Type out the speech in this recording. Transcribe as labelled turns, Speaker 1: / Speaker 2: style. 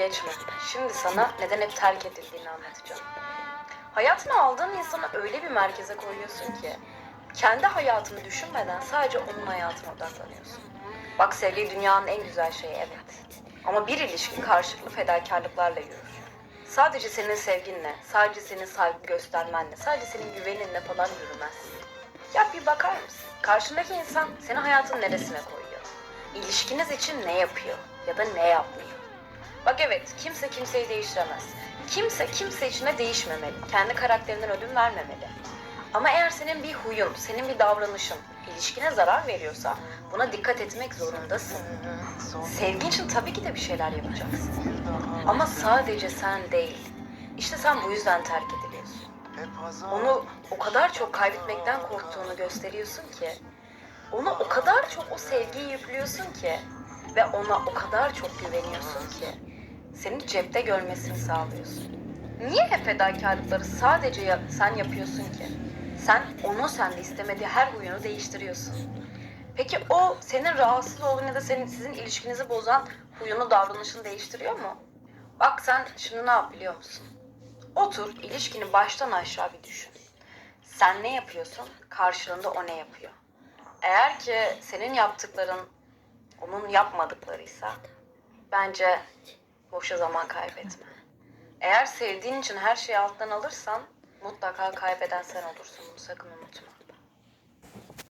Speaker 1: geçme. Şimdi sana neden hep terk edildiğini anlatacağım. Hayatına aldığın insanı öyle bir merkeze koyuyorsun ki kendi hayatını düşünmeden sadece onun hayatına odaklanıyorsun. Bak sevgi dünyanın en güzel şeyi evet. Ama bir ilişki karşılıklı fedakarlıklarla yürür. Sadece senin sevginle, sadece senin saygı göstermenle, sadece senin güveninle falan yürümez. Ya bir bakar mısın? Karşındaki insan seni hayatın neresine koyuyor? İlişkiniz için ne yapıyor ya da ne yapmıyor? Bak evet kimse kimseyi değiştiremez. Kimse kimse içine değişmemeli. Kendi karakterinden ödün vermemeli. Ama eğer senin bir huyun, senin bir davranışın ilişkine zarar veriyorsa buna dikkat etmek zorundasın. Sevgin için tabii ki de bir şeyler yapacaksın. Ama sadece sen değil. İşte sen bu yüzden terk ediliyorsun. Onu o kadar çok kaybetmekten korktuğunu gösteriyorsun ki, ona o kadar çok o sevgiyi yüklüyorsun ki ve ona o kadar çok güveniyorsun ki seni cepte görmesini sağlıyorsun. Niye hep fedakarlıkları sadece ya- sen yapıyorsun ki? Sen onu sende istemediği her huyunu değiştiriyorsun. Peki o senin rahatsız olduğun ya da senin sizin ilişkinizi bozan huyunu, davranışını değiştiriyor mu? Bak sen şimdi ne yap biliyor musun? Otur, ilişkini baştan aşağı bir düşün. Sen ne yapıyorsun, karşılığında o ne yapıyor? Eğer ki senin yaptıkların onun yapmadıklarıysa bence boşa zaman kaybetme. Eğer sevdiğin için her şeyi alttan alırsan mutlaka kaybeden sen olursun. Bunu sakın unutma.